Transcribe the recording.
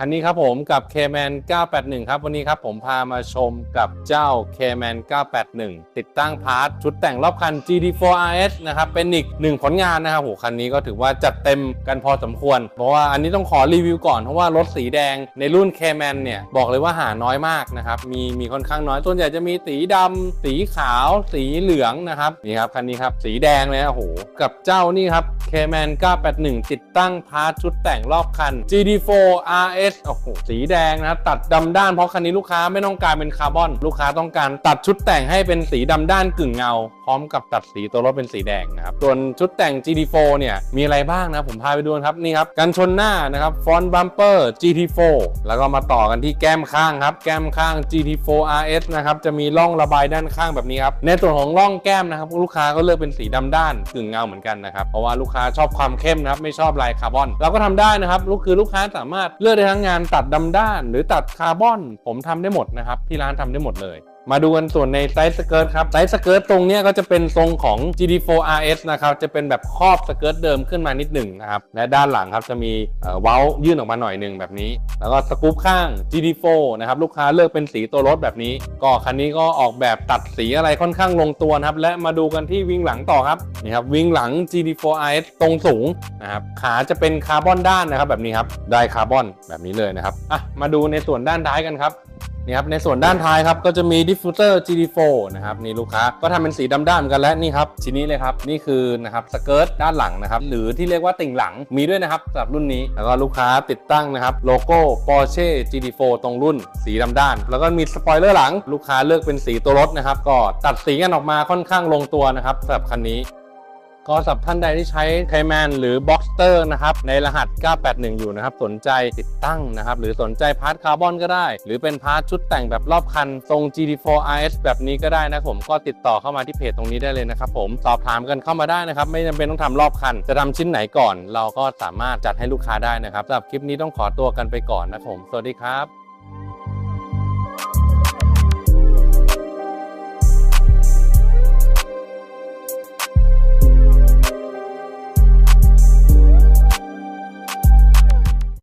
คันนี้ครับผมกับ K-Man 981 ครับวันนี้ครับผมพามาชมกับเจ้า K-Man 981 ติดตั้งพาร์ทชุดแต่งรอบคัน GT4 RS นะครับเป็นอีกหนึ่งผลงานนะครับโหคันนี้ก็ถือว่าจัดเต็มกันพอสมควร เพราะว่าอันนี้ต้องขอรีวิวก่อน เพราะว่ารถสีแดงในรุ่น K-Man เนี่ยบอกเลยว่าหาน้อยมากนะครับมีมีค่อนข้างน้อยส่วนใหญ่จะมีสีดำสีขาว สีเหลืองนะครับนี่ครับคันนี้ครับสีแดงเลยนะโอ้โหกับเจ้านี่ครับ K-Man 981 ติดตั้งพาร์ทชุดแต่งรอบคัน GT4 RS โอ้โหสีแดงนะครับตัดดำด้านเพราะคันนี้ลูกค้าไม่ต้องการเป็นคาร์บอน ลูกค้าต้องการตัดชุดแต่งให้เป็นสีดำด้านกึ่งเงา พร้อมกับตัดสีตัวรถเป็นสีแดงนะครับส่วนชุดแต่ง GT4 เนี่ยมีอะไรบ้างนะผมพาไปดูนะครับนี่ครับกันชนหน้านะครับฟอนต์บัมเปอร์ GT4 แล้วก็มาต่อกันที่แก้มข้างครับแก้มข้าง GT4 RS นะครับจะมีร่องระบายด้านข้างแบบนี้ครับในส่วนของร่องแก้มนะครับลูกค้าก็เลือกเป็นสีดำด้านกึ่งเงาเหมือนกันนะครับเพราะว่าลูกค้าชอบความเข้มนะครับไม่ชอบลายคาร์บอน เราก็ทำได้นะครับลูกคือลูกค้าสามารถเลือกได้ทั้งงานตัดดำด้าน หรือตัดคาร์บอน ผมทำได้หมดนะครับ ที่ร้านทำได้หมดเลย มาดูกันส่วนในไซส์สเกิร์ตครับไซส์สเกิร์ตตรงนี้ก็จะเป็นทรงของ GT4 RS นะครับจะเป็นแบบครอบสเกิร์ตเดิมขึ้นมานิดหนึ่งนะครับและด้านหลังครับจะมีเอ่อเว้ายื่นออกมาหน่อยหนึ่งแบบนี้ แล้วก็สกู๊ปข้าง GT4 นะครับลูกค้าเลือกเป็นสีตัวรถแบบนี้ ก็คันนี้ก็ออกแบบตัดสีอะไรค่อนข้างลงตัวครับและมาดูกันที่วิงหลังต่อครับนี่ครับวิงหลัง GT4 RS ตรงสูงนะครับขาจะเป็นคาร์บอนด้านนะครับแบบนี้ครับได้คาร์บอนแบบนี้เลยนะครับอะมาดูในส่วนด้านท้ายกันครับ นี่ครับในส่วนด้านท้ายครับก็จะมีดิฟฟิวเซอร์ GT4 นะครับนี่ลูกค้าก็ทำเป็นสีดำด้านกันและนี่ครับชิ้นนี้เลยครับนี่คือนะครับสเกิร์ตด้านหลังนะครับหรือที่เรียกว่าติ่งหลังมีด้วยนะครับสำหรับรุ่นนี้ แล้วก็ลูกค้าติดตั้งนะครับโลโก้ Porsche GT4 ตรงรุ่นสีดำด้าน แล้วก็มีสปอยเลอร์หลัง ลูกค้าเลือกเป็นสีตัวรถนะครับก็ตัดสีกันออกมาค่อนข้างลงตัวนะครับสำหรับคันนี้ ก็สำหรับท่านใดที่ใช้ k a y m a n หรือ Boxster นะครับในรหัส 981 อยู่นะครับ สนใจติดตั้งนะครับ หรือสนใจพาร์ทคาร์บอนก็ได้ หรือเป็นพาร์ทชุดแต่งแบบรอบคัน ทรง GT4 RS แบบนี้ก็ได้นะผมก็ติดต่อเข้ามาที่เพจตรงนี้ได้เลยนะครับผมสอบถามกันเข้ามาได้นะครับ ไม่จำเป็นต้องทำรอบคัน จะทำชิ้นไหนก่อน เราก็สามารถจัดให้ลูกค้าได้นะครับสำหรับคลิปนี้ต้องขอตัวกันไปก่อนนะครับผม สวัสดีครับ